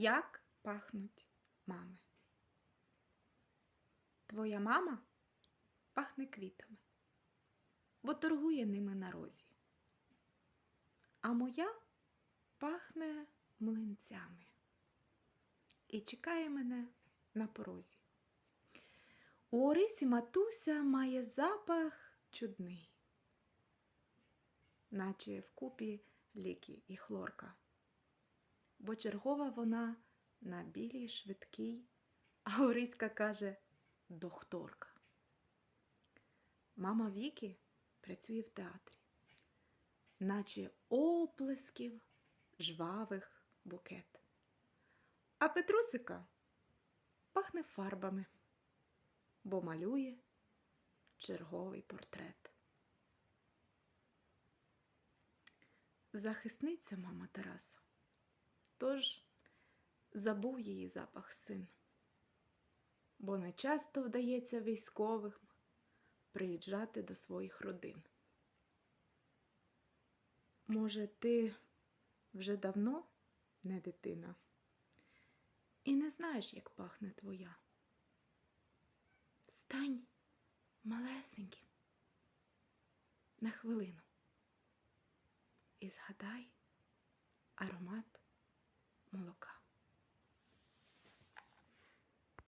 Як пахнуть мами? Твоя мама пахне квітами, бо торгує ними на розі. А моя пахне млинцями і чекає мене на порозі. У Орисі матуся має запах чудний, наче вкупі ліки і хлорка бо чергова вона на білій швидкій, а Ориська каже дохторка. Мама Віки працює в театрі, наче оплесків жвавих букет. А Петрусика пахне фарбами, бо малює черговий портрет. Захисниця мама Тараса. Тож забув її запах син, бо не часто вдається військовим приїжджати до своїх родин. Може, ти вже давно не дитина і не знаєш, як пахне твоя. Стань малесеньким на хвилину і згадай аромат молока.